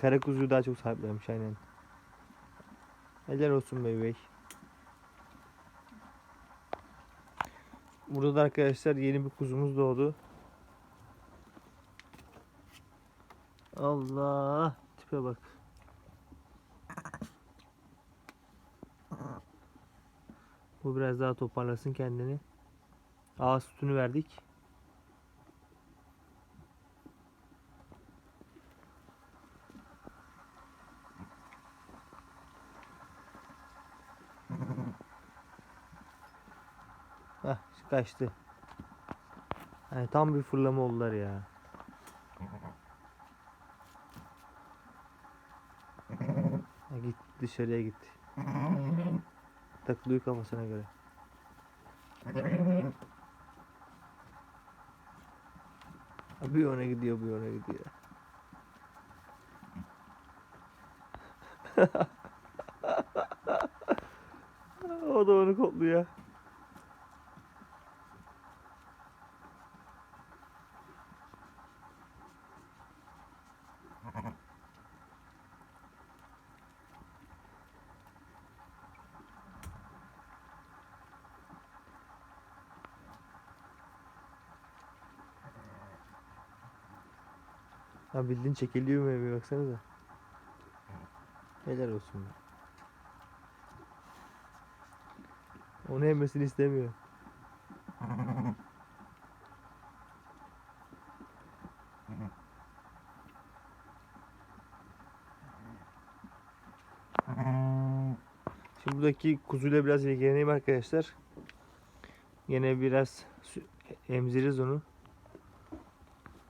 Kara kuzuyu daha çok sahiplenmiş aynen. Helal olsun be bey. Burada da arkadaşlar yeni bir kuzumuz doğdu. Allah tipe bak. Bu biraz daha toparlasın kendini. Ağız sütünü verdik. Hah kaçtı. Yani tam bir fırlama oldular ya. Ha, git dışarıya gitti. Takılıyor kafasına göre. Bir ona gidiyor bir ona gidiyor. o da onu kokluyor. Ha bildiğin çekiliyor mu evi baksanıza. Helal olsun. Onu yemesini istemiyor. Şimdi buradaki kuzuyla biraz ilgileneyim arkadaşlar. Yine biraz emziririz onu.